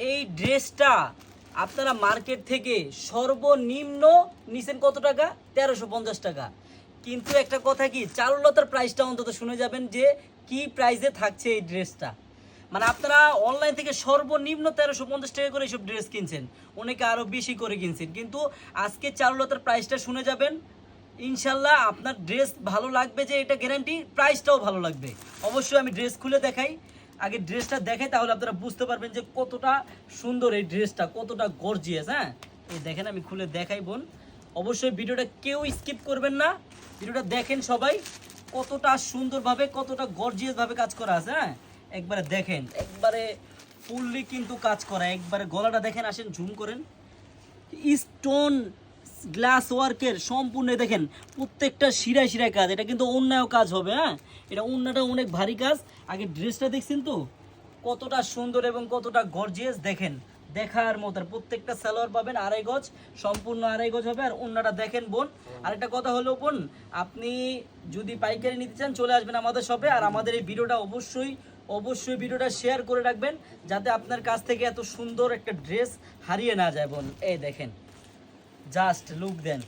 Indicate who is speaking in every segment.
Speaker 1: এই ড্রেসটা আপনারা মার্কেট থেকে সর্বনিম্ন নিছেন কত টাকা? তেরোশো পঞ্চাশ টাকা। কিন্তু একটা কথা কি, চারুলতার প্রাইসটা অন্তত শুনে যাবেন যে কি প্রাইসে থাকছে এই ড্রেসটা। মানে আপনারা অনলাইন থেকে সর্বনিম্ন তেরোশো পঞ্চাশ টাকা করে এইসব ড্রেস কিনছেন। অনেকে আরও বেশি করে কিনছেন। কিন্তু আজকে চারুলতার প্রাইসটা শুনে যাবেন, ইনশাল্লাহ আপনার ড্রেস ভালো লাগবে যে এটা গ্যারান্টি প্রাইসটাও ভালো লাগবে। অবশ্যই আমি ড্রেস খুলে দেখাই। আগে ড্রেসটা দেখে তাহলে আপনারা বুঝতে পারবেন যে কতটা সুন্দর এই ড্রেসটা, কতটা গর্জিয়াস হ্যাঁ? এই দেখেন আমি খুলে দেখাই বোন। অবশ্যই ভিডিওটা কেউ স্কিপ করবেন না। ভিডিওটা দেখেন সবাই কতটা সুন্দরভাবে, কতটা গর্জিয়াসভাবে কাজ করা আছে হ্যাঁ? একবারে দেখেন, একবারে ফুললি কিন্তু কাজ করা, একবারে গলাটা দেখেন, আসেন ঝুম করেন। স্টোন গ্লাস ওয়ার্কের সম্পূর্ণ দেখেন, প্রত্যেকটা শিরায় শিরায় কাজ। এটা কিন্তু অন্যায় কাজ হবে হ্যাঁ? এটা অন্যটা অনেক ভারী কাজ। আগে ড্রেসটা দেখছেন তো? কতটা সুন্দর এবং কতটা গর্জিয়াস দেখেন। দেখার মতো প্রত্যেকটা সালোয়ার পাবেন আড়াই গজ, সম্পূর্ণ আড়াই গজ হবে। আর অন্যটা দেখেন বোন, আরেকটা কথা হলো বোন, আপনি যদি পাইকারি নিতে চান, চলে আসবেন আমাদের শপে আর আমাদের এই ভিডিওটা অবশ্যই অবশ্যই ভিডিওটা শেয়ার করে রাখবেন, যাতে আপনার কাছ থেকে এত সুন্দর একটা ড্রেস হারিয়ে না যায় বোন। এই দেখেন। Just look then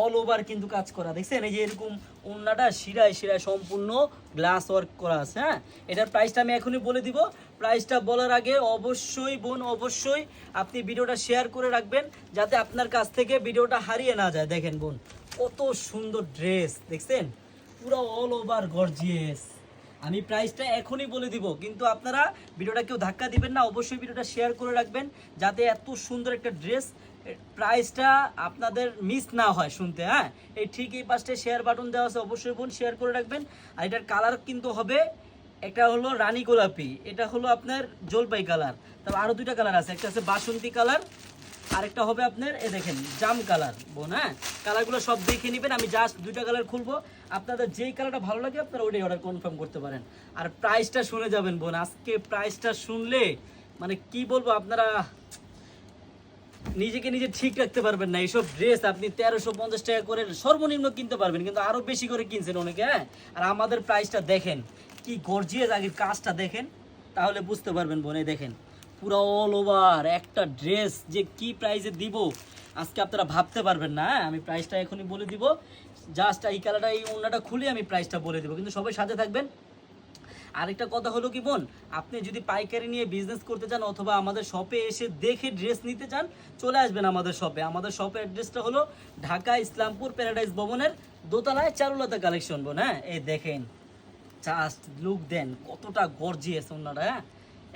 Speaker 1: all over কিন্তু কাজ করা। দেখছেন? এই যে এরকম ওন্নাটা শিরায় শিরায় সম্পূর্ণ গ্লাস ওয়ার্ক করা আছে হ্যাঁ? এটার প্রাইসটা আমি এখনই বলে দিব। প্রাইসটা বলার আগে অবশ্যই বোন, অবশ্যই আপনি ভিডিওটা শেয়ার করে রাখবেন যাতে আপনার কাছ থেকে ভিডিওটা হারিয়ে না যায়। দেখেন বোন, কত সুন্দর ড্রেস দেখছেন? পুরো অল ওভার গর্জিয়াস আমি প্রাইসটা এখনই বলে দিব, কিন্তু আপনারা ভিডিওটা কেউ ধাক্কা দিবেন না, অবশ্যই ভিডিওটা শেয়ার করে রাখবেন, যাতে এত সুন্দর একটা ড্রেস প্রাইসটা আপনাদের মিস না হয় শুনতে হ্যাঁ? এই ঠিক এই পাশে শেয়ার বাটন দেওয়া আছে, অবশ্যই বোন শেয়ার করে রাখবেন। আর এটার কালার কিন্তু হবে, একটা হলো রানী গোলাপি, এটা হলো আপনার জলপাই কালার তারপর আরও দুইটা কালার আছে, একটা আছে বাসন্তী কালার আরেকটা হবে আপনার, এ দেখেন, জাম কালার বোন হ্যাঁ? কালারগুলো সব দেখে নেবেন, আমি জাস্ট দুইটা কালার খুলবো। আপনাদের যেই কালারটা ভালো লাগে, আপনারা ওইটাই অর্ডার কনফার্ম করতে পারেন। আর প্রাইসটা শুনে যাবেন বোন, আজকে প্রাইসটা শুনলে মানে কি বলব, আপনারা নিজেকে নিজে ঠিক রাখতে পারবেন না। এইসব ড্রেস আপনি তেরোশো পঞ্চাশ টাকা করে সর্বনিম্ন কিনতে পারবেন, কিন্তু আরও বেশি করে কিনছেন অনেকে হ্যাঁ? আর আমাদের প্রাইসটা দেখেন, কি গর্জিয়াস আগের কাজটা দেখেন, তাহলে বুঝতে পারবেন বোনে দেখেন। পুরো অল ওভার একটা ড্রেস যে কি প্রাইসে দিব, আজকে আপনারা ভাবতে পারবেন না হ্যাঁ? আমি প্রাইসটা এখনই বলে দিব। জাস্ট এই কালারটা এই ওনাটা খুলে আমি প্রাইসটা বলে দিব। কিন্তু সবাই সাথে থাকবেন। আরেকটা কথা হলো কি বোন, আপনি যদি পাইকারি নিয়ে বিজনেস করতে চান অথবা আমাদের শপে এসে দেখে ড্রেস নিতে চান, চলে আসবেন আমাদের শপে আমাদের শপের অ্যাড্রেসটা হলো ঢাকা ইসলামপুর প্যারাডাইস ভবনের দোতলায় চারুলতা কালেকশন বোন হ্যাঁ? এই দেখেন জাস্ট লুক দেন, কতটা গর্জিয়াস ওনারা হ্যাঁ?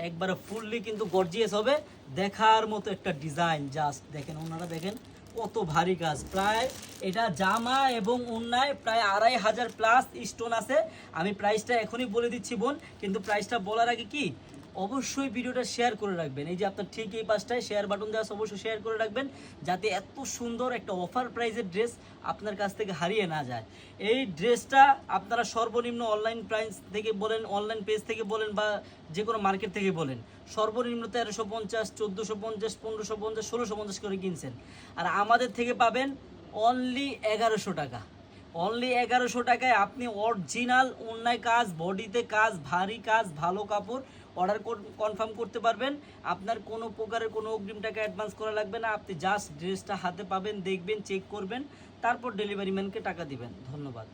Speaker 1: একবারে ফুললি কিন্তু গর্জিয়াস হবে। দেখার মতো একটা ডিজাইন জাস্ট দেখেন, ওনারা দেখেন কত ভারী কাজ। প্রায় এটা জামা এবং অন্যায় প্রায় আড়াই হাজার প্লাস স্টোন আছে। আমি প্রাইসটা এখনই বলে দিচ্ছি বোন, কিন্তু প্রাইসটা বলার আগে কি? অবশ্যই ভিডিওটা শেয়ার করে রাখবেন। এই যে আপনার ঠিক এই পাশটায় শেয়ার বাটন দেওয়া অবশ্যই শেয়ার করে রাখবেন, যাতে এত সুন্দর একটা অফার প্রাইজের ড্রেস আপনার কাছ থেকে হারিয়ে না যায়। এই ড্রেসটা আপনারা সর্বনিম্ন অনলাইন প্রাইস থেকে বলেন অনলাইন পেজ থেকে বলেন বা যে কোনো মার্কেট থেকে বলেন, সর্বনিম্ন তেরোশো পঞ্চাশ, চোদ্দোশো পঞ্চাশ, পনেরোশো পঞ্চাশ, ষোলোশো পঞ্চাশ করে কিনছেন। আর আমাদের থেকে পাবেন অনলি এগারোশো টাকা। অনলি এগারোশো টাকায় আপনি অরিজিনাল অন্যায় কাজ বডিতে কাজ, ভারী কাজ, ভালো কাপড় অর্ডার কনফার্ম করতে পারবেন। আপনার কোনো প্রকারের কোনো অগ্রিম টাকা অ্যাডভান্স করা লাগবে না। আপনি জাস্ট ড্রেসটা হাতে পাবেন, দেখবেন, চেক করবেন, তারপর ডেলিভারি ম্যানকে টাকা দিবেন। ধন্যবাদ।